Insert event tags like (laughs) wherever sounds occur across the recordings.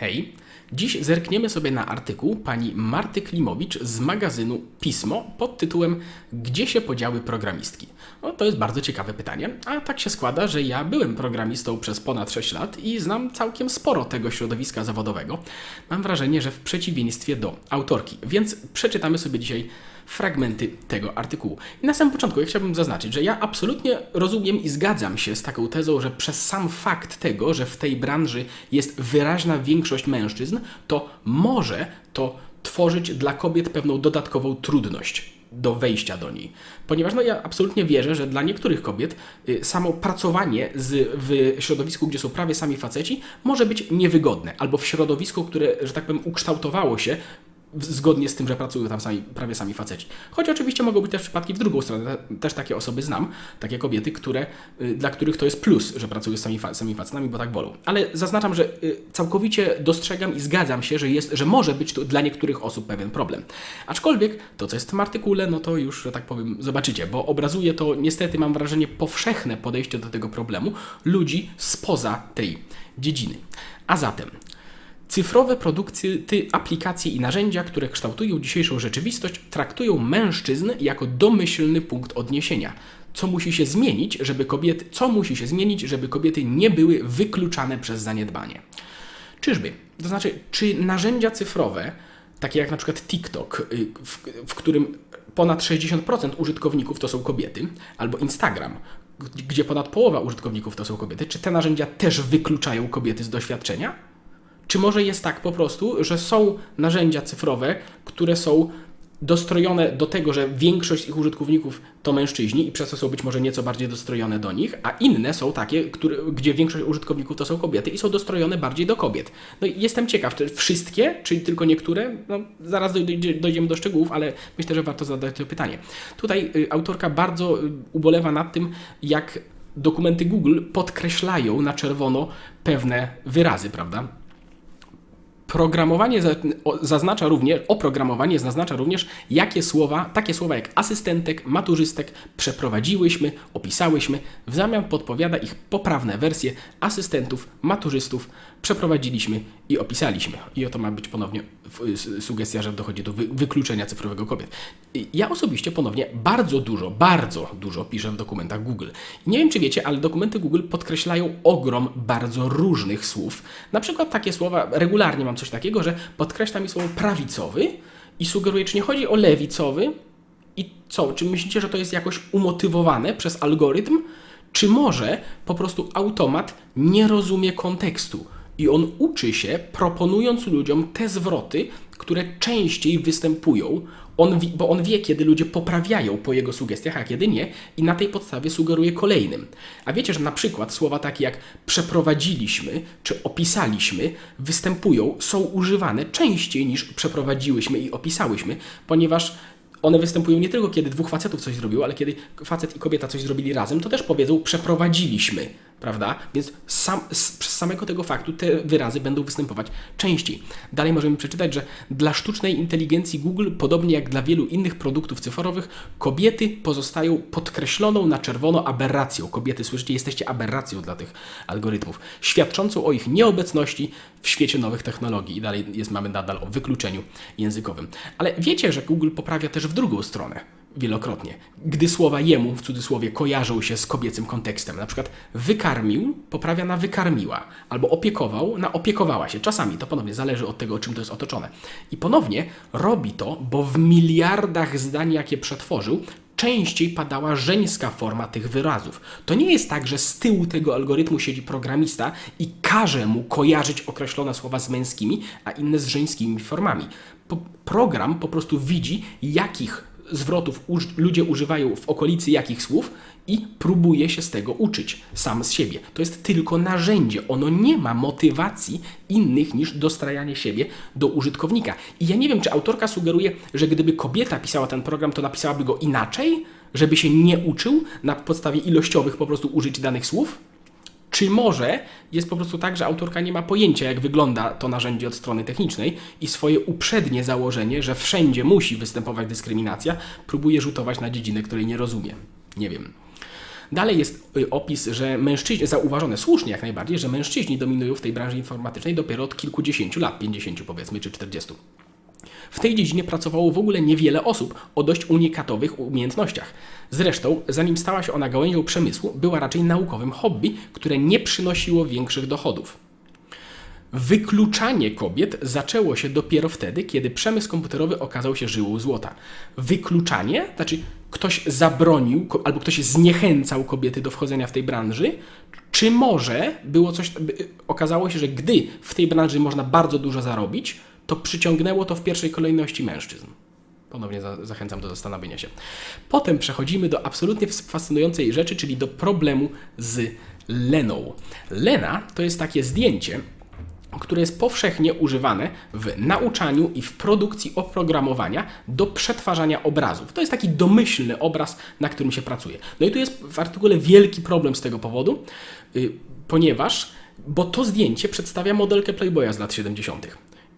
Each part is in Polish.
Hej, dziś zerkniemy sobie na artykuł pani Marty Klimowicz z magazynu Pismo pod tytułem Gdzie się podziały programistki? No, to jest bardzo ciekawe pytanie, a tak się składa, że ja byłem programistą przez ponad 6 lat i znam całkiem sporo tego środowiska zawodowego. Mam wrażenie, że w przeciwieństwie do autorki, więc przeczytamy sobie dzisiaj fragmenty tego artykułu. I na samym początku ja chciałbym zaznaczyć, że ja absolutnie rozumiem i zgadzam się z taką tezą, że przez sam fakt tego, że w tej branży jest wyraźna większość mężczyzn, to może to tworzyć dla kobiet pewną dodatkową trudność do wejścia do niej. Ponieważ no, ja absolutnie wierzę, że dla niektórych kobiet y, samo pracowanie z, w środowisku, gdzie są prawie sami faceci, może być niewygodne, albo w środowisku, które, że tak powiem, ukształtowało się zgodnie z tym, że pracują tam sami, prawie sami faceci. Choć oczywiście mogą być też przypadki w drugą stronę. Te- Też takie osoby znam, takie kobiety, które, y, dla których to jest plus, że pracują sami, sami facetami, bo tak wolą. Ale zaznaczam, że y, całkowicie dostrzegam i zgadzam się, że, jest, że może być to dla niektórych osób pewien problem. Aczkolwiek to, co jest w tym artykule, no to już, że tak powiem, zobaczycie, bo obrazuje to niestety, mam wrażenie, powszechne podejście do tego problemu ludzi spoza tej dziedziny. A zatem, Cyfrowe produkcje, ty, aplikacje i narzędzia, które kształtują dzisiejszą rzeczywistość, traktują mężczyzn jako domyślny punkt odniesienia. Co musi się zmienić, żeby kobiety, co musi się zmienić, żeby kobiety nie były wykluczane przez zaniedbanie? Czyżby? To znaczy, czy narzędzia cyfrowe, takie jak na przykład TikTok, y, w, w którym ponad 60% użytkowników to są kobiety, albo Instagram, gdzie ponad połowa użytkowników to są kobiety, czy te narzędzia też wykluczają kobiety z doświadczenia? Czy może jest tak po prostu, że są narzędzia cyfrowe, które są dostrojone do tego, że większość ich użytkowników to mężczyźni i przez to są być może nieco bardziej dostrojone do nich, a inne są takie, które, gdzie większość użytkowników to są kobiety i są dostrojone bardziej do kobiet. No i jestem ciekaw, czy wszystkie, czy tylko niektóre? No, zaraz dojdzie, dojdziemy do szczegółów, ale myślę, że warto zadać to pytanie. Tutaj y, autorka bardzo y, ubolewa nad tym, jak dokumenty Google podkreślają na czerwono pewne wyrazy, prawda? Programowanie zaznacza również, oprogramowanie zaznacza również, jakie słowa, takie słowa jak asystentek, maturzystek przeprowadziłyśmy, opisałyśmy, w zamian podpowiada ich poprawne wersje asystentów, maturzystów, przeprowadziliśmy i opisaliśmy. I oto ma być ponownie sugestia, że dochodzi do wy, wykluczenia cyfrowego kobiet. Ja osobiście ponownie bardzo dużo, bardzo dużo piszę w dokumentach Google. Nie wiem, czy wiecie, ale dokumenty Google podkreślają ogrom bardzo różnych słów. Na przykład takie słowa, regularnie mam coś takiego, że podkreśla mi słowo prawicowy i sugeruje, czy nie chodzi o lewicowy, i co? Czy myślicie, że to jest jakoś umotywowane przez algorytm? Czy może po prostu automat nie rozumie kontekstu i on uczy się, proponując ludziom te zwroty, które częściej występują, on, bo on wie, kiedy ludzie poprawiają po jego sugestiach, a kiedy nie, i na tej podstawie sugeruje kolejnym. A wiecie, że na przykład słowa takie jak przeprowadziliśmy czy opisaliśmy występują, są używane częściej niż przeprowadziłyśmy i opisałyśmy, ponieważ one występują nie tylko kiedy dwóch facetów coś zrobiło, ale kiedy facet i kobieta coś zrobili razem, to też powiedzą przeprowadziliśmy, prawda? Więc sam, z, z samego tego faktu te wyrazy będą występować częściej. Dalej możemy przeczytać, że dla sztucznej inteligencji Google, podobnie jak dla wielu innych produktów cyfrowych, kobiety pozostają podkreśloną na czerwono aberracją. Kobiety, słyszycie, jesteście aberracją dla tych algorytmów, świadczącą o ich nieobecności w świecie nowych technologii. I dalej jest, mamy nadal o wykluczeniu językowym. Ale wiecie, że Google poprawia też w drugą stronę wielokrotnie. Gdy słowa jemu, w cudzysłowie, kojarzą się z kobiecym kontekstem. Na przykład wykarmił poprawia na wykarmiła, albo opiekował na opiekowała się. Czasami to ponownie zależy od tego, czym to jest otoczone. I ponownie robi to, bo w miliardach zdań, jakie przetworzył, częściej padała żeńska forma tych wyrazów. To nie jest tak, że z tyłu tego algorytmu siedzi programista i każe mu kojarzyć określone słowa z męskimi, a inne z żeńskimi formami. Po, program po prostu widzi, jakich zwrotów uż, ludzie używają w okolicy jakich słów i próbuje się z tego uczyć sam z siebie. To jest tylko narzędzie. Ono nie ma motywacji innych niż dostrajanie siebie do użytkownika. I ja nie wiem, czy autorka sugeruje, że gdyby kobieta pisała ten program, to napisałaby go inaczej, żeby się nie uczył na podstawie ilościowych po prostu użyć danych słów? Czy może jest po prostu tak, że autorka nie ma pojęcia, jak wygląda to narzędzie od strony technicznej i swoje uprzednie założenie, że wszędzie musi występować dyskryminacja, próbuje rzutować na dziedzinę, której nie rozumie? Nie wiem. Dalej jest y, opis, że mężczyźni, zauważone słusznie jak najbardziej, że mężczyźni dominują w tej branży informatycznej dopiero od kilkudziesięciu lat, 50 powiedzmy, czy 40. W tej dziedzinie pracowało w ogóle niewiele osób o dość unikatowych umiejętnościach. Zresztą, zanim stała się ona gałęzią przemysłu, była raczej naukowym hobby, które nie przynosiło większych dochodów. Wykluczanie kobiet zaczęło się dopiero wtedy, kiedy przemysł komputerowy okazał się żyłą złota. Wykluczanie, znaczy ktoś zabronił albo ktoś zniechęcał kobiety do wchodzenia w tej branży, czy może było coś, okazało się, że gdy w tej branży można bardzo dużo zarobić, to przyciągnęło to w pierwszej kolejności mężczyzn. Ponownie za, zachęcam do zastanowienia się. Potem przechodzimy do absolutnie fascynującej rzeczy, czyli do problemu z Leną. Lena to jest takie zdjęcie, które jest powszechnie używane w nauczaniu i w produkcji oprogramowania do przetwarzania obrazów. To jest taki domyślny obraz, na którym się pracuje. No i tu jest w artykule wielki problem z tego powodu, y, ponieważ, bo to zdjęcie przedstawia modelkę Playboya z lat 70.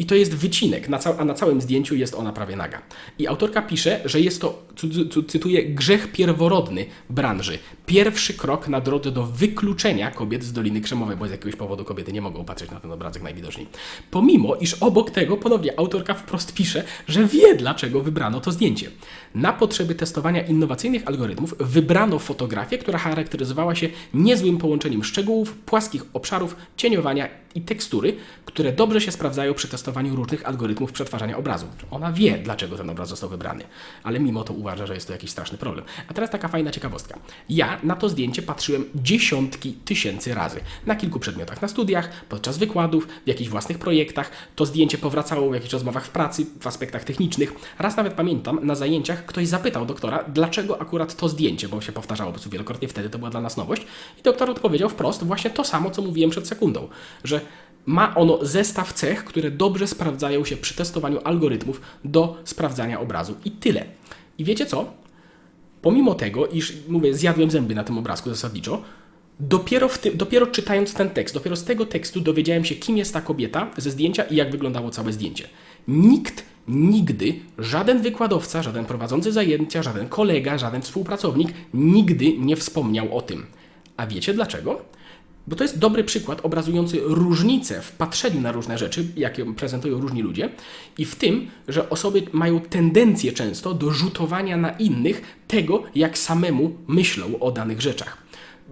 I to jest wycinek, a na całym zdjęciu jest ona prawie naga. I autorka pisze, że jest to, cytuję, grzech pierworodny branży. Pierwszy krok na drodze do wykluczenia kobiet z Doliny Krzemowej, bo z jakiegoś powodu kobiety nie mogą patrzeć na ten obrazek najwidoczniej. Pomimo, iż obok tego ponownie autorka wprost pisze, że wie, dlaczego wybrano to zdjęcie. Na potrzeby testowania innowacyjnych algorytmów wybrano fotografię, która charakteryzowała się niezłym połączeniem szczegółów, płaskich obszarów, cieniowania i tekstury, które dobrze się sprawdzają przy testowaniu różnych algorytmów przetwarzania obrazu. Ona wie, dlaczego ten obraz został wybrany, ale mimo to uważa, że jest to jakiś straszny problem. A teraz taka fajna ciekawostka. Ja na to zdjęcie patrzyłem dziesiątki tysięcy razy. Na kilku przedmiotach na studiach, podczas wykładów, w jakichś własnych projektach. To zdjęcie powracało w jakichś rozmowach w pracy, w aspektach technicznych. Raz nawet pamiętam, na zajęciach ktoś zapytał doktora, dlaczego akurat to zdjęcie, bo się powtarzało po prostu wielokrotnie wtedy, to była dla nas nowość. I doktor odpowiedział wprost właśnie to samo, co mówiłem przed sekundą, że ma ono zestaw cech, które dobrze sprawdzają się przy testowaniu algorytmów do sprawdzania obrazu. I tyle. I wiecie co? Pomimo tego, iż mówię, zjadłem zęby na tym obrazku zasadniczo, dopiero, w tym, dopiero czytając ten tekst, dopiero z tego tekstu dowiedziałem się, kim jest ta kobieta ze zdjęcia i jak wyglądało całe zdjęcie. Nikt nigdy, żaden wykładowca, żaden prowadzący zajęcia, żaden kolega, żaden współpracownik nigdy nie wspomniał o tym. A wiecie dlaczego? Bo to jest dobry przykład obrazujący różnice w patrzeniu na różne rzeczy, jakie prezentują różni ludzie, i w tym, że osoby mają tendencję często do rzutowania na innych tego, jak samemu myślą o danych rzeczach.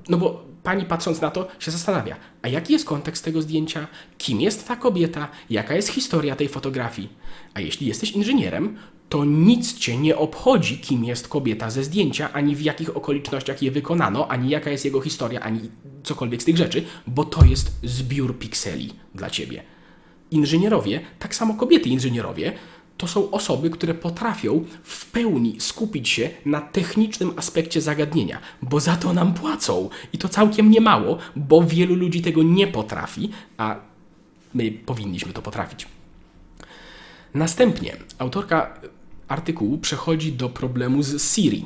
No bo pani patrząc na to się zastanawia, a jaki jest kontekst tego zdjęcia, kim jest ta kobieta, jaka jest historia tej fotografii. A jeśli jesteś inżynierem, to nic cię nie obchodzi, kim jest kobieta ze zdjęcia, ani w jakich okolicznościach je wykonano, ani jaka jest jego historia, ani cokolwiek z tych rzeczy, bo to jest zbiór pikseli dla ciebie. Inżynierowie, tak samo kobiety inżynierowie, to są osoby, które potrafią w pełni skupić się na technicznym aspekcie zagadnienia, bo za to nam płacą. I to całkiem niemało, bo wielu ludzi tego nie potrafi, a my powinniśmy to potrafić. Następnie autorka artykułu przechodzi do problemu z Siri.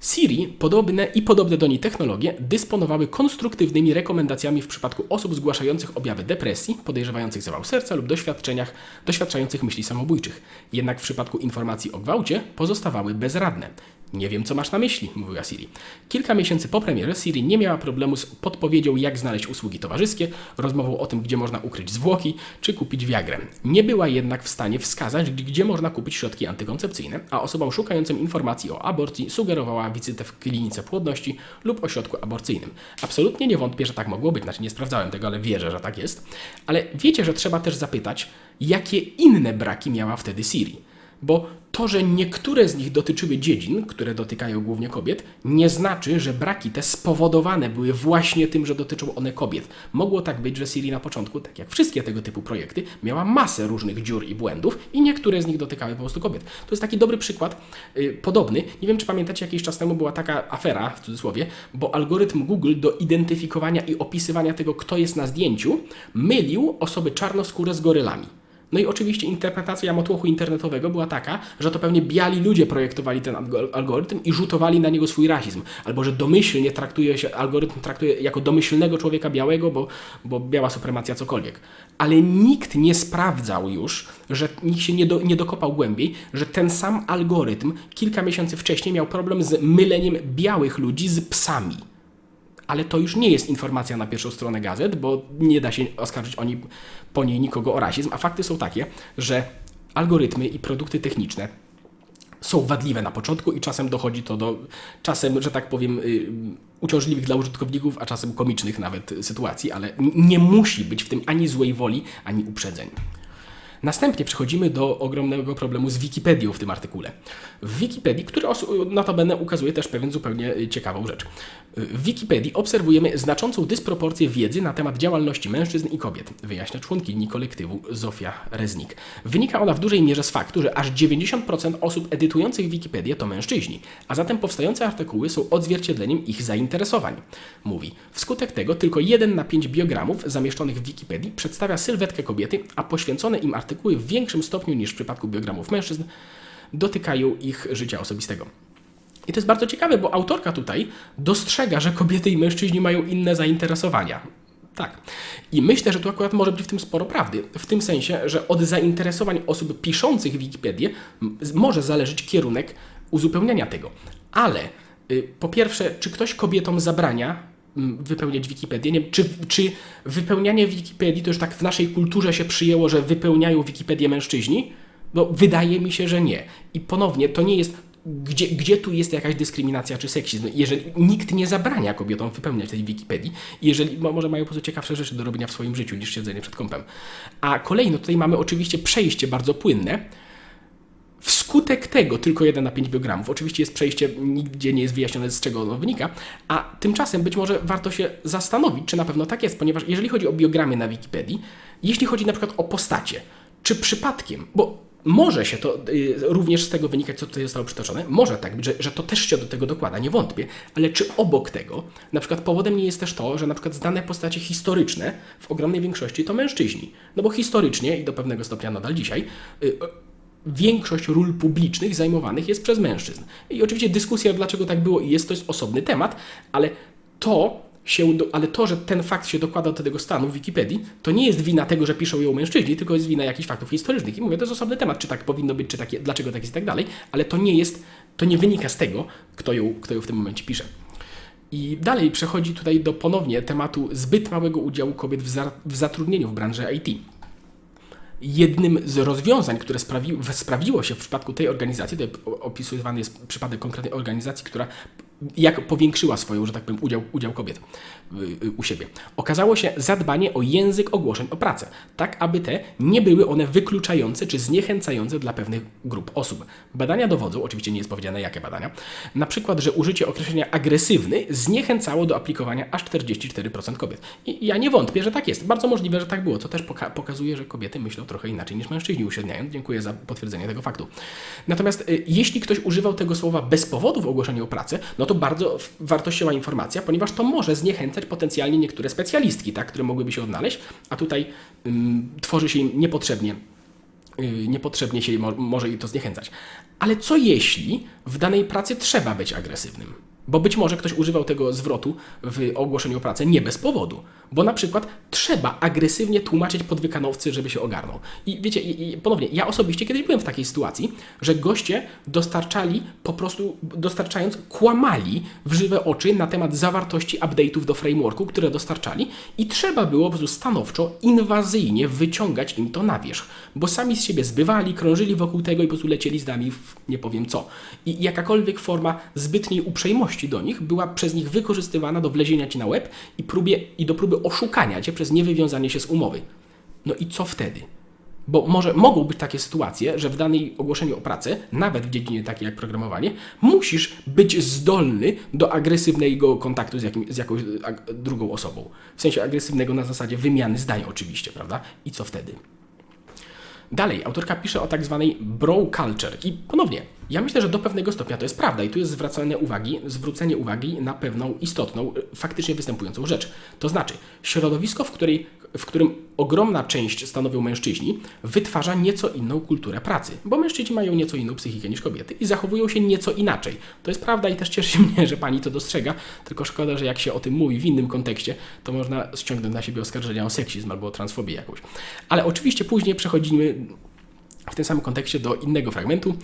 Siri, podobne i podobne do niej technologie, dysponowały konstruktywnymi rekomendacjami w przypadku osób zgłaszających objawy depresji, podejrzewających zawał serca lub doświadczeniach, doświadczających myśli samobójczych. Jednak w przypadku informacji o gwałcie pozostawały bezradne. Nie wiem, co masz na myśli, mówiła Siri. Kilka miesięcy po premierze Siri nie miała problemu z podpowiedzią, jak znaleźć usługi towarzyskie, rozmową o tym, gdzie można ukryć zwłoki, czy kupić Viagrę. Nie była jednak w stanie wskazać, gdzie można kupić środki antykoncepcyjne, a osobom szukającym informacji o aborcji sugerowała wizytę w klinice płodności lub ośrodku aborcyjnym. Absolutnie nie wątpię, że tak mogło być, znaczy nie sprawdzałem tego, ale wierzę, że tak jest. Ale wiecie, że trzeba też zapytać, jakie inne braki miała wtedy Siri. Bo to, że niektóre z nich dotyczyły dziedzin, które dotykają głównie kobiet, nie znaczy, że braki te spowodowane były właśnie tym, że dotyczą one kobiet. Mogło tak być, że Siri na początku, tak jak wszystkie tego typu projekty, miała masę różnych dziur i błędów i niektóre z nich dotykały po prostu kobiet. To jest taki dobry przykład, yy, podobny. Nie wiem, czy pamiętacie, jakiś czas temu była taka afera, w cudzysłowie, bo algorytm Google do identyfikowania i opisywania tego, kto jest na zdjęciu, mylił osoby czarnoskóre z gorylami. No i oczywiście interpretacja motłochu internetowego była taka, że to pewnie biali ludzie projektowali ten algo- algorytm i rzutowali na niego swój rasizm, albo że domyślnie traktuje się, algorytm traktuje jako domyślnego człowieka białego, bo, bo biała supremacja cokolwiek. Ale nikt nie sprawdzał już, że nikt się nie, do, nie dokopał głębiej, że ten sam algorytm kilka miesięcy wcześniej miał problem z myleniem białych ludzi z psami. Ale to już nie jest informacja na pierwszą stronę gazet, bo nie da się oskarżyć oni, po niej nikogo o rasizm, a fakty są takie, że algorytmy i produkty techniczne są wadliwe na początku i czasem dochodzi to do, czasem, że tak powiem, y, uciążliwych dla użytkowników, a czasem komicznych nawet sytuacji, ale nie musi być w tym ani złej woli, ani uprzedzeń. Następnie przechodzimy do ogromnego problemu z Wikipedią w tym artykule. W Wikipedii, który notabene ukazuje też pewien zupełnie y, ciekawą rzecz. W Wikipedii obserwujemy znaczącą dysproporcję wiedzy na temat działalności mężczyzn i kobiet, wyjaśnia członkini kolektywu Zofia Reznik. Wynika ona w dużej mierze z faktu, że aż 90% osób edytujących Wikipedię to mężczyźni, a zatem powstające artykuły są odzwierciedleniem ich zainteresowań. Mówi, wskutek tego tylko 1 na 5 biogramów zamieszczonych w Wikipedii przedstawia sylwetkę kobiety, a poświęcone im artykuły w większym stopniu niż w przypadku biogramów mężczyzn dotykają ich życia osobistego. I to jest bardzo ciekawe, bo autorka tutaj dostrzega, że kobiety i mężczyźni mają inne zainteresowania. Tak. I myślę, że tu akurat może być w tym sporo prawdy. W tym sensie, że od zainteresowań osób piszących Wikipedię może zależeć kierunek uzupełniania tego. Ale y, po pierwsze, czy ktoś kobietom zabrania wypełniać Wikipedię? Nie, wiem, czy, czy wypełnianie Wikipedii to już tak w naszej kulturze się przyjęło, że wypełniają Wikipedię mężczyźni? No, wydaje mi się, że nie. I ponownie, to nie jest. Gdzie, gdzie tu jest jakaś dyskryminacja czy seksizm? Jeżeli nikt nie zabrania kobietom wypełniać tej Wikipedii, jeżeli mo- może mają po prostu ciekawsze rzeczy do robienia w swoim życiu niż siedzenie przed kompem. A kolejno tutaj mamy oczywiście przejście bardzo płynne. Wskutek tego tylko 1 na 5 biogramów. Oczywiście jest przejście, nigdzie nie jest wyjaśnione z czego ono wynika, a tymczasem być może warto się zastanowić, czy na pewno tak jest, ponieważ jeżeli chodzi o biogramy na Wikipedii, jeśli chodzi na przykład o postacie, czy przypadkiem, bo może się to y, również z tego wynikać, co tutaj zostało przytoczone, może tak być, że, że to też się do tego dokłada, nie wątpię, ale czy obok tego, na przykład powodem nie jest też to, że na przykład znane postacie historyczne w ogromnej większości to mężczyźni, no bo historycznie i do pewnego stopnia nadal dzisiaj y, większość ról publicznych zajmowanych jest przez mężczyzn. I oczywiście dyskusja, dlaczego tak było jest, to jest osobny temat, ale to się, ale to, że ten fakt się dokłada do tego stanu w Wikipedii, to nie jest wina tego, że piszą ją mężczyźni, tylko jest wina jakichś faktów historycznych. I mówię, to jest osobny temat, czy tak powinno być, czy takie, dlaczego tak jest i tak dalej, ale to nie jest, to nie wynika z tego, kto ją, kto ją w tym momencie pisze. I dalej przechodzi tutaj do ponownie tematu zbyt małego udziału kobiet w, za, w zatrudnieniu w branży IT. Jednym z rozwiązań, które sprawi, sprawdziło się w przypadku tej organizacji, tutaj opisywany jest przypadek konkretnej organizacji, która jak powiększyła swoją, że tak powiem, udział, udział kobiet y, y, u siebie. Okazało się zadbanie o język ogłoszeń o pracę, tak aby te nie były one wykluczające czy zniechęcające dla pewnych grup osób. Badania dowodzą, oczywiście nie jest powiedziane jakie badania, na przykład, że użycie określenia agresywny zniechęcało do aplikowania aż 44% kobiet. I ja nie wątpię, że tak jest. Bardzo możliwe, że tak było, co też poka- pokazuje, że kobiety myślą trochę inaczej niż mężczyźni uśredniając. Dziękuję za potwierdzenie tego faktu. Natomiast y, jeśli ktoś używał tego słowa bez powodu w ogłoszeniu o pracę, no to bardzo wartościowa informacja, ponieważ to może zniechęcać potencjalnie niektóre specjalistki, tak, które mogłyby się odnaleźć, a tutaj ym, tworzy się im niepotrzebnie yy, niepotrzebnie się mo- może jej to zniechęcać. Ale co jeśli w danej pracy trzeba być agresywnym? Bo być może ktoś używał tego zwrotu w ogłoszeniu o pracę nie bez powodu. Bo na przykład trzeba agresywnie tłumaczyć podwykanowcy, żeby się ogarnął. I wiecie, i, i ponownie, ja osobiście kiedyś byłem w takiej sytuacji, że goście dostarczali, po prostu dostarczając, kłamali w żywe oczy na temat zawartości update'ów do frameworku, które dostarczali i trzeba było po prostu stanowczo, inwazyjnie wyciągać im to na wierzch, bo sami z siebie zbywali, krążyli wokół tego i po prostu lecieli z nami w nie powiem co. I jakakolwiek forma zbytniej uprzejmości do nich była przez nich wykorzystywana do wlezienia ci na łeb i, próbie, i do próby oszukania cię przez niewywiązanie się z umowy. No i co wtedy? Bo może mogą być takie sytuacje, że w danej ogłoszeniu o pracę, nawet w dziedzinie takiej jak programowanie, musisz być zdolny do agresywnego kontaktu z, jakim, z jakąś drugą osobą. W sensie agresywnego na zasadzie wymiany zdań oczywiście, prawda? I co wtedy? Dalej, autorka pisze o tak zwanej bro culture. I ponownie, ja myślę, że do pewnego stopnia to jest prawda i tu jest zwracane uwagi, zwrócenie uwagi na pewną istotną, y, faktycznie występującą rzecz. To znaczy, środowisko, w, której, w którym ogromna część stanowią mężczyźni, wytwarza nieco inną kulturę pracy, bo mężczyźni mają nieco inną psychikę niż kobiety i zachowują się nieco inaczej. To jest prawda i też cieszy się (laughs) mnie, że pani to dostrzega, tylko szkoda, że jak się o tym mówi w innym kontekście, to można ściągnąć na siebie oskarżenia o seksizm albo o transfobię jakąś. Ale oczywiście później przechodzimy w tym samym kontekście do innego fragmentu.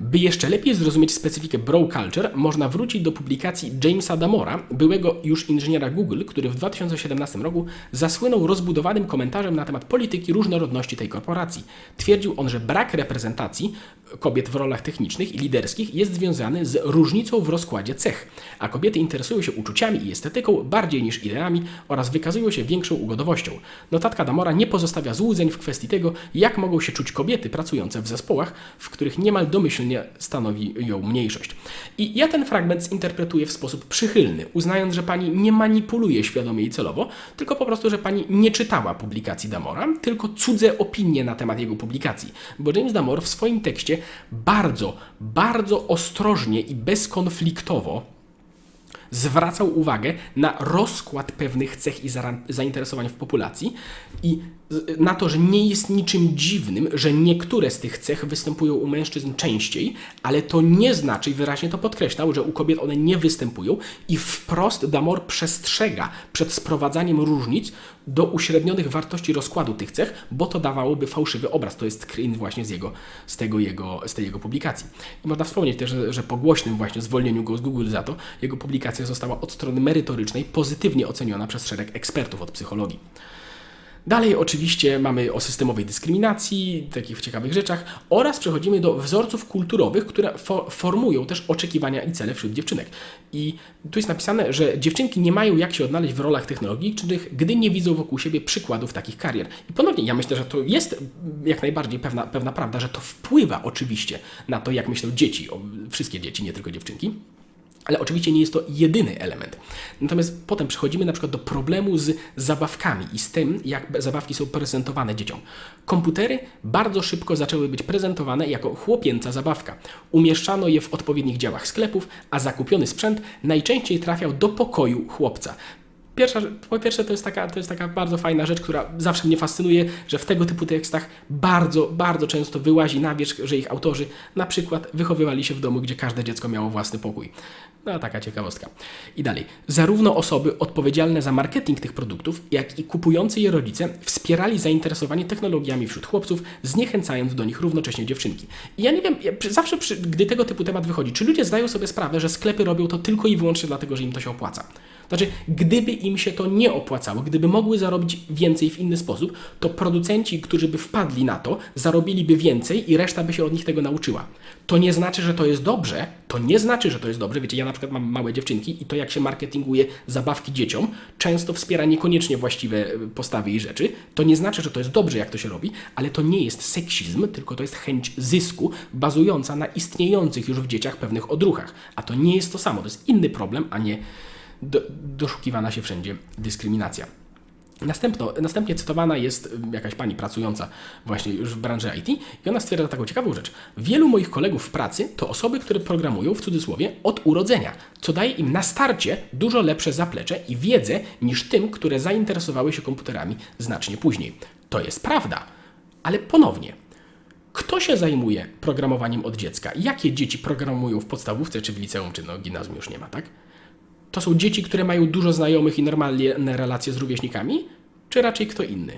By jeszcze lepiej zrozumieć specyfikę bro culture, można wrócić do publikacji Jamesa Damora, byłego już inżyniera Google, który w 2017 roku zasłynął rozbudowanym komentarzem na temat polityki różnorodności tej korporacji. Twierdził on, że brak reprezentacji kobiet w rolach technicznych i liderskich jest związany z różnicą w rozkładzie cech, a kobiety interesują się uczuciami i estetyką bardziej niż ideami oraz wykazują się większą ugodowością. Notatka Damora nie pozostawia złudzeń w kwestii tego, jak mogą się czuć kobiety pracujące w zespołach, w których niemal domyślnie stanowi ją mniejszość. I ja ten fragment zinterpretuję w sposób przychylny, uznając, że pani nie manipuluje świadomie i celowo, tylko po prostu, że pani nie czytała publikacji Damora, tylko cudze opinie na temat jego publikacji. Bo James Damore w swoim tekście bardzo, bardzo ostrożnie i bezkonfliktowo zwracał uwagę na rozkład pewnych cech i zainteresowań w populacji i na to, że nie jest niczym dziwnym, że niektóre z tych cech występują u mężczyzn częściej, ale to nie znaczy, i wyraźnie to podkreślał, że u kobiet one nie występują i wprost Damor przestrzega przed sprowadzaniem różnic do uśrednionych wartości rozkładu tych cech, bo to dawałoby fałszywy obraz. To jest screen właśnie z, jego, z, tego jego, z tej jego publikacji. I można wspomnieć też, że, że po głośnym właśnie zwolnieniu go z Google za to, jego publikacja została od strony merytorycznej pozytywnie oceniona przez szereg ekspertów od psychologii. Dalej oczywiście mamy o systemowej dyskryminacji, takich ciekawych rzeczach oraz przechodzimy do wzorców kulturowych, które fo formują też oczekiwania i cele wśród dziewczynek. I tu jest napisane, że dziewczynki nie mają jak się odnaleźć w rolach technologicznych, gdy nie widzą wokół siebie przykładów takich karier. I ponownie ja myślę, że to jest jak najbardziej pewna, pewna prawda, że to wpływa oczywiście na to, jak myślą dzieci, wszystkie dzieci, nie tylko dziewczynki. Ale oczywiście nie jest to jedyny element. Natomiast potem przechodzimy na przykład do problemu z zabawkami i z tym, jak zabawki są prezentowane dzieciom. Komputery bardzo szybko zaczęły być prezentowane jako chłopięca zabawka. Umieszczano je w odpowiednich działach sklepów, a zakupiony sprzęt najczęściej trafiał do pokoju chłopca. Pierwsza, po pierwsze, to jest, taka, to jest taka bardzo fajna rzecz, która zawsze mnie fascynuje, że w tego typu tekstach bardzo, bardzo często wyłazi na wierzch, że ich autorzy na przykład wychowywali się w domu, gdzie każde dziecko miało własny pokój. No, taka ciekawostka. I dalej. Zarówno osoby odpowiedzialne za marketing tych produktów, jak i kupujący je rodzice wspierali zainteresowanie technologiami wśród chłopców, zniechęcając do nich równocześnie dziewczynki. I ja nie wiem, ja zawsze, przy, gdy tego typu temat wychodzi, czy ludzie zdają sobie sprawę, że sklepy robią to tylko i wyłącznie dlatego, że im to się opłaca. Znaczy, gdyby im się to nie opłacało, gdyby mogły zarobić więcej w inny sposób, to producenci, którzy by wpadli na to, zarobiliby więcej i reszta by się od nich tego nauczyła. To nie znaczy, że to jest dobrze, to nie znaczy, że to jest dobrze. Wiecie, ja na przykład mam małe dziewczynki i to, jak się marketinguje zabawki dzieciom, często wspiera niekoniecznie właściwe e, postawy i rzeczy. To nie znaczy, że to jest dobrze, jak to się robi, ale to nie jest seksizm, tylko to jest chęć zysku bazująca na istniejących już w dzieciach pewnych odruchach. A to nie jest to samo, to jest inny problem, a nie do, doszukiwana się wszędzie dyskryminacja. Następno, następnie cytowana jest jakaś pani pracująca właśnie już w branży IT i ona stwierdza taką ciekawą rzecz. Wielu moich kolegów w pracy to osoby, które programują w cudzysłowie od urodzenia, co daje im na starcie dużo lepsze zaplecze i wiedzę niż tym, które zainteresowały się komputerami znacznie później. To jest prawda, ale ponownie, kto się zajmuje programowaniem od dziecka? Jakie dzieci programują w podstawówce, czy w liceum, czy no gimnazjum już nie ma, tak? To są dzieci, które mają dużo znajomych i normalne relacje z rówieśnikami, czy raczej kto inny?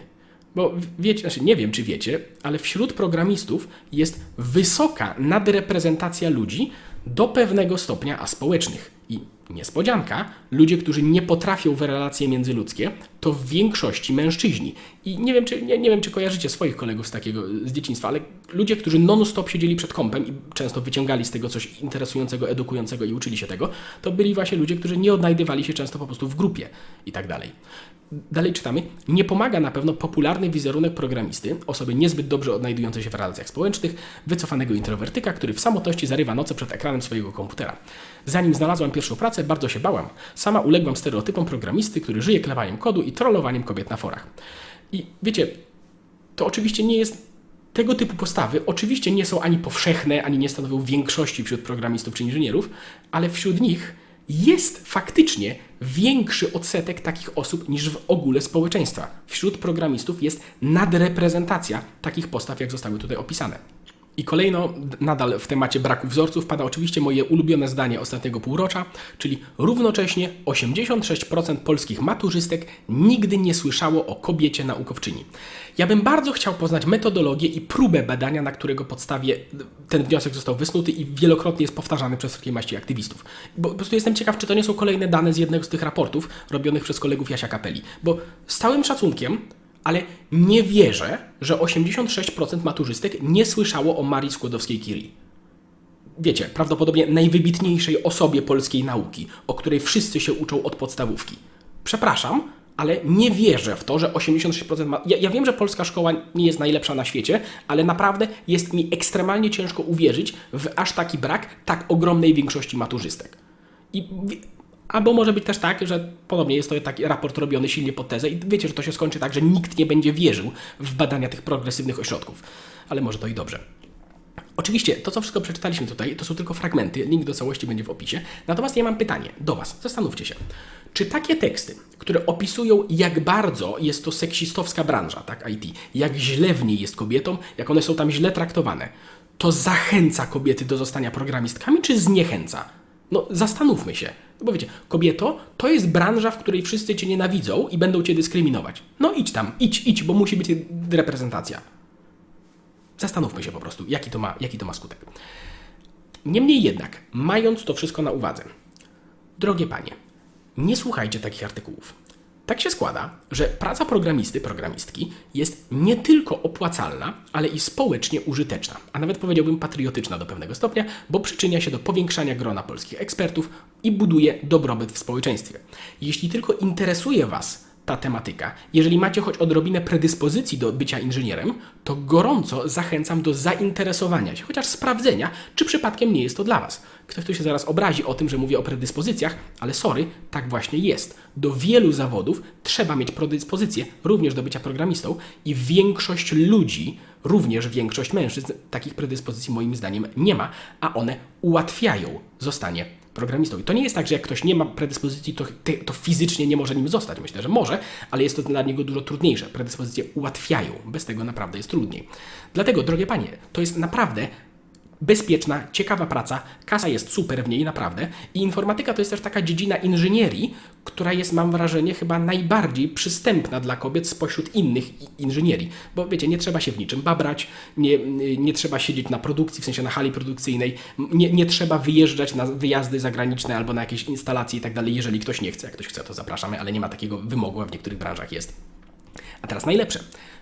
Bo wiecie, znaczy nie wiem, czy wiecie, ale wśród programistów jest wysoka nadreprezentacja ludzi do pewnego stopnia aspołecznych. Niespodzianka, ludzie, którzy nie potrafią w relacje międzyludzkie, to w większości mężczyźni. I nie wiem, czy, nie, nie wiem, czy kojarzycie swoich kolegów z takiego z dzieciństwa, ale ludzie, którzy non-stop siedzieli przed kąpem i często wyciągali z tego coś interesującego, edukującego i uczyli się tego, to byli właśnie ludzie, którzy nie odnajdywali się często po prostu w grupie i tak dalej. Dalej czytamy. Nie pomaga na pewno popularny wizerunek programisty, osoby niezbyt dobrze odnajdującej się w relacjach społecznych, wycofanego introwertyka, który w samotności zarywa noce przed ekranem swojego komputera. Zanim znalazłam pierwszą pracę, bardzo się bałam. Sama uległam stereotypom programisty, który żyje klewaniem kodu i trollowaniem kobiet na forach. I wiecie, to oczywiście nie jest tego typu postawy oczywiście nie są ani powszechne, ani nie stanowią większości wśród programistów czy inżynierów, ale wśród nich jest faktycznie większy odsetek takich osób niż w ogóle społeczeństwa. Wśród programistów jest nadreprezentacja takich postaw, jak zostały tutaj opisane. I kolejno, nadal w temacie braku wzorców, pada oczywiście moje ulubione zdanie ostatniego półrocza, czyli równocześnie 86% polskich maturzystek nigdy nie słyszało o kobiecie naukowczyni. Ja bym bardzo chciał poznać metodologię i próbę badania, na którego podstawie ten wniosek został wysnuty i wielokrotnie jest powtarzany przez wszelkiej maści aktywistów. Bo po prostu jestem ciekaw, czy to nie są kolejne dane z jednego z tych raportów robionych przez kolegów Jasia Kapeli. Bo z całym szacunkiem, ale nie wierzę, że 86% maturzystek nie słyszało o Marii Skłodowskiej-Curie. Wiecie, prawdopodobnie najwybitniejszej osobie polskiej nauki, o której wszyscy się uczą od podstawówki. Przepraszam, ale nie wierzę w to, że 86% ma... Ja, ja wiem, że polska szkoła nie jest najlepsza na świecie, ale naprawdę jest mi ekstremalnie ciężko uwierzyć w aż taki brak tak ogromnej większości maturzystek. I Albo może być też tak, że podobnie jest to taki raport robiony silnie pod tezę i wiecie, że to się skończy tak, że nikt nie będzie wierzył w badania tych progresywnych ośrodków. Ale może to i dobrze. Oczywiście, to co wszystko przeczytaliśmy tutaj, to są tylko fragmenty, link do całości będzie w opisie. Natomiast ja mam pytanie do Was, zastanówcie się. Czy takie teksty, które opisują, jak bardzo jest to seksistowska branża, tak, IT, jak źle w niej jest kobietom, jak one są tam źle traktowane, to zachęca kobiety do zostania programistkami, czy zniechęca? No, zastanówmy się. No Bo wiecie, kobieto, to jest branża, w której wszyscy cię nienawidzą i będą cię dyskryminować. No idź tam, idź, idź, bo musi być reprezentacja. Zastanówmy się po prostu, jaki to ma, jaki to ma skutek. Niemniej jednak, mając to wszystko na uwadze, drogie panie, nie słuchajcie takich artykułów. Tak się składa, że praca programisty, programistki jest nie tylko opłacalna, ale i społecznie użyteczna, a nawet powiedziałbym patriotyczna do pewnego stopnia, bo przyczynia się do powiększania grona polskich ekspertów i buduje dobrobyt w społeczeństwie. Jeśli tylko interesuje Was ta tematyka. Jeżeli macie choć odrobinę predyspozycji do bycia inżynierem, to gorąco zachęcam do zainteresowania się, chociaż sprawdzenia, czy przypadkiem nie jest to dla Was. Ktoś tu się zaraz obrazi o tym, że mówię o predyspozycjach, ale sorry, tak właśnie jest. Do wielu zawodów trzeba mieć predyspozycję, również do bycia programistą i większość ludzi, również większość mężczyzn, takich predyspozycji moim zdaniem nie ma, a one ułatwiają zostanie programistą. I to nie jest tak, że jak ktoś nie ma predyspozycji, to, to fizycznie nie może nim zostać. Myślę, że może, ale jest to dla niego dużo trudniejsze. Predyspozycje ułatwiają. Bez tego naprawdę jest trudniej. Dlatego, drogie panie, to jest naprawdę bezpieczna, ciekawa praca, kasa jest super w niej, naprawdę. I informatyka to jest też taka dziedzina inżynierii, która jest, mam wrażenie, chyba najbardziej przystępna dla kobiet spośród innych inżynierii. Bo wiecie, nie trzeba się w niczym babrać, nie, nie trzeba siedzieć na produkcji, w sensie na hali produkcyjnej, nie, nie trzeba wyjeżdżać na wyjazdy zagraniczne albo na jakieś instalacje i tak dalej, jeżeli ktoś nie chce. Jak ktoś chce, to zapraszamy, ale nie ma takiego wymogu, a w niektórych branżach jest. A teraz najlepsze.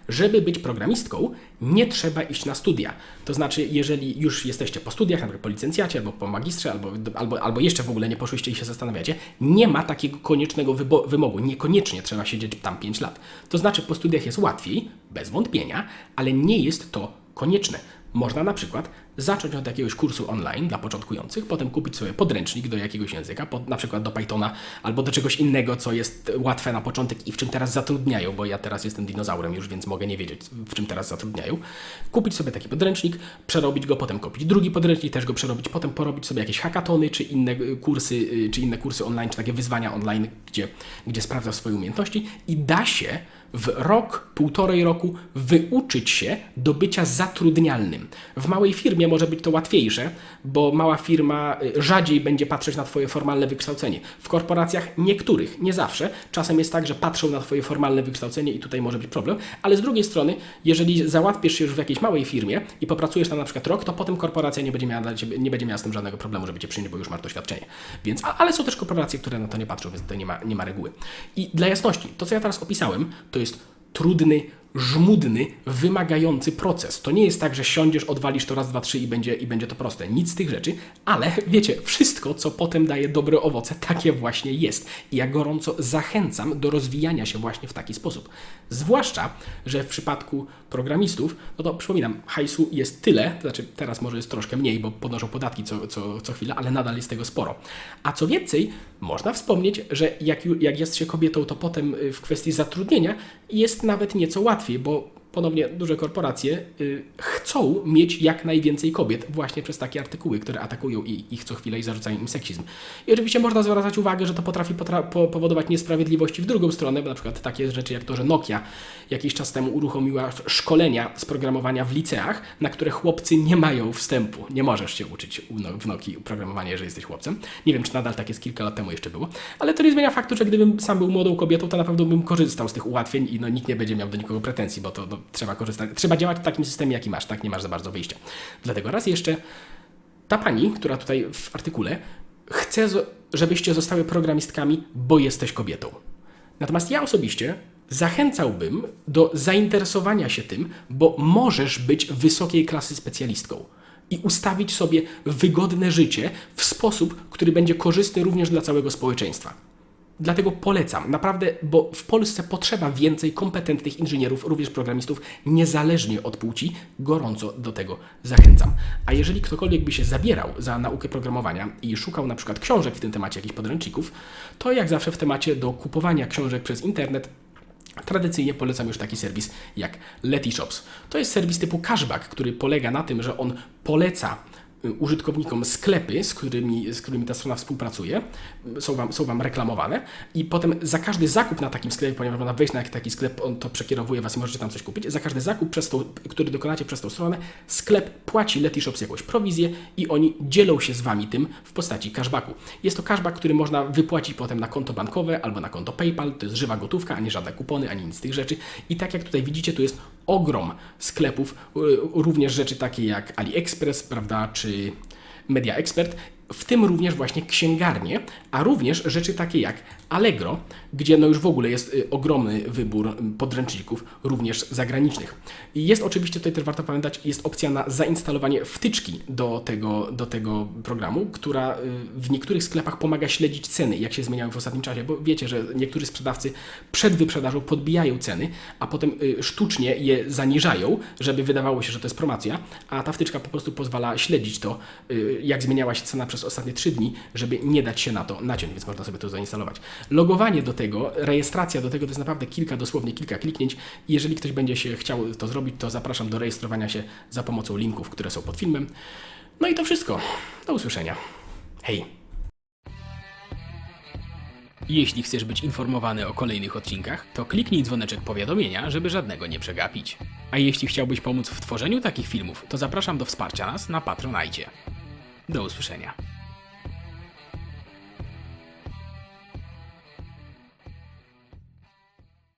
Żeby być programistką, nie trzeba iść na studia. To znaczy, jeżeli już jesteście po studiach, przykład po licencjacie, albo po magistrze, albo, albo, albo jeszcze w ogóle nie poszłyście i się zastanawiacie, nie ma takiego koniecznego wymogu. Niekoniecznie trzeba siedzieć tam 5 lat. To znaczy, po studiach jest łatwiej, bez wątpienia, ale nie jest to konieczne. Można na przykład zacząć od jakiegoś kursu online dla początkujących, potem kupić sobie podręcznik do jakiegoś języka, pod, na przykład do Pythona albo do czegoś innego, co jest łatwe na początek i w czym teraz zatrudniają, bo ja teraz jestem dinozaurem już, więc mogę nie wiedzieć, w czym teraz zatrudniają. Kupić sobie taki podręcznik, przerobić go, potem kupić drugi podręcznik, też go przerobić, potem porobić sobie jakieś hackatony, czy inne y, kursy, y, czy inne kursy online, czy takie wyzwania online, gdzie, gdzie sprawdza swoje umiejętności i da się w rok, półtorej roku wyuczyć się do bycia zatrudnialnym. W małej firmie może być to łatwiejsze, bo mała firma y, rzadziej będzie patrzeć na Twoje formalne wykształcenie. W korporacjach niektórych, nie zawsze, czasem jest tak, że patrzą na Twoje formalne wykształcenie i tutaj może być problem, ale z drugiej strony, jeżeli załatwisz się już w jakiejś małej firmie i popracujesz tam na przykład rok, to potem korporacja nie będzie miała, dla ciebie, nie będzie miała z tym żadnego problemu, żeby Cię przyjąć, bo już masz doświadczenie. Więc, ale są też korporacje, które na to nie patrzą, więc tutaj nie ma, nie ma reguły. I dla jasności, to co ja teraz opisałem, to jest trudny, żmudny, wymagający proces. To nie jest tak, że siądziesz, odwalisz to raz, dwa, trzy i będzie, i będzie to proste. Nic z tych rzeczy, ale wiecie, wszystko, co potem daje dobre owoce, takie właśnie jest. I ja gorąco zachęcam do rozwijania się właśnie w taki sposób. Zwłaszcza, że w przypadku programistów, no to przypominam, hajsu jest tyle, to znaczy teraz może jest troszkę mniej, bo podnoszą podatki co, co, co chwilę, ale nadal jest tego sporo. A co więcej, można wspomnieć, że jak, jak jest się kobietą, to potem y, w kwestii zatrudnienia jest nawet nieco łatwiej, bo ponownie duże korporacje y, chcą mieć jak najwięcej kobiet właśnie przez takie artykuły, które atakują i, ich co chwilę i zarzucają im seksizm. I oczywiście można zwracać uwagę, że to potrafi potra- po- powodować niesprawiedliwości w drugą stronę, bo na przykład takie rzeczy jak to, że Nokia jakiś czas temu uruchomiła szkolenia z programowania w liceach, na które chłopcy nie mają wstępu. Nie możesz się uczyć No- w Nokii programowania, jeżeli jesteś chłopcem. Nie wiem, czy nadal tak jest, kilka lat temu jeszcze było. Ale to nie zmienia faktu, że gdybym sam był młodą kobietą, to na pewno bym korzystał z tych ułatwień i no, nikt nie będzie miał do nikogo pretensji, bo to, to trzeba korzystać. Trzeba działać w takim systemie, jaki masz, tak? Nie masz za bardzo wyjścia. Dlatego raz jeszcze ta pani, która tutaj w artykule, chce, żebyście zostały programistkami, bo jesteś kobietą. Natomiast ja osobiście zachęcałbym do zainteresowania się tym, bo możesz być wysokiej klasy specjalistką i ustawić sobie wygodne życie w sposób, który będzie korzystny również dla całego społeczeństwa. Dlatego polecam, naprawdę, bo w Polsce potrzeba więcej kompetentnych inżynierów, również programistów, niezależnie od płci. Gorąco do tego zachęcam. A jeżeli ktokolwiek by się zabierał za naukę programowania i szukał na przykład książek w tym temacie, jakichś podręczników, to jak zawsze w temacie do kupowania książek przez internet Tradycyjnie polecam już taki serwis jak Letyshops. To jest serwis typu cashback, który polega na tym, że on poleca użytkownikom sklepy, z którymi, z którymi ta strona współpracuje, są wam, są wam reklamowane i potem za każdy zakup na takim sklepie, ponieważ można wejść na taki sklep, on to przekierowuje Was i możecie tam coś kupić, za każdy zakup, przez tą, który dokonacie przez tą stronę, sklep płaci Letyshops jakąś prowizję i oni dzielą się z Wami tym w postaci cashbacku. Jest to cashback, który można wypłacić potem na konto bankowe albo na konto PayPal, to jest żywa gotówka, a nie żadne kupony, ani nic z tych rzeczy. I tak jak tutaj widzicie, tu jest ogrom sklepów, y, również rzeczy takie jak AliExpress, prawda, czy Media Expert, w tym również właśnie księgarnie, a również rzeczy takie jak Allegro, gdzie no już w ogóle jest y, ogromny wybór podręczników, również zagranicznych. I jest oczywiście tutaj też warto pamiętać, jest opcja na zainstalowanie wtyczki do tego, do tego programu, która y, w niektórych sklepach pomaga śledzić ceny, jak się zmieniały w ostatnim czasie, bo wiecie, że niektórzy sprzedawcy przed wyprzedażą podbijają ceny, a potem y, sztucznie je zaniżają, żeby wydawało się, że to jest promocja, a ta wtyczka po prostu pozwala śledzić to, jak zmieniała się cena przez ostatnie 3 dni, żeby nie dać się na to naciąć, więc można sobie to zainstalować. Logowanie do tego, rejestracja do tego to jest naprawdę kilka, dosłownie kilka kliknięć. Jeżeli ktoś będzie się chciał to zrobić, to zapraszam do rejestrowania się za pomocą linków, które są pod filmem. No i to wszystko. Do usłyszenia. Hej! Jeśli chcesz być informowany o kolejnych odcinkach, to kliknij dzwoneczek powiadomienia, żeby żadnego nie przegapić. A jeśli chciałbyś pomóc w tworzeniu takich filmów, to zapraszam do wsparcia nas na Patronajcie. Do usłyszenia.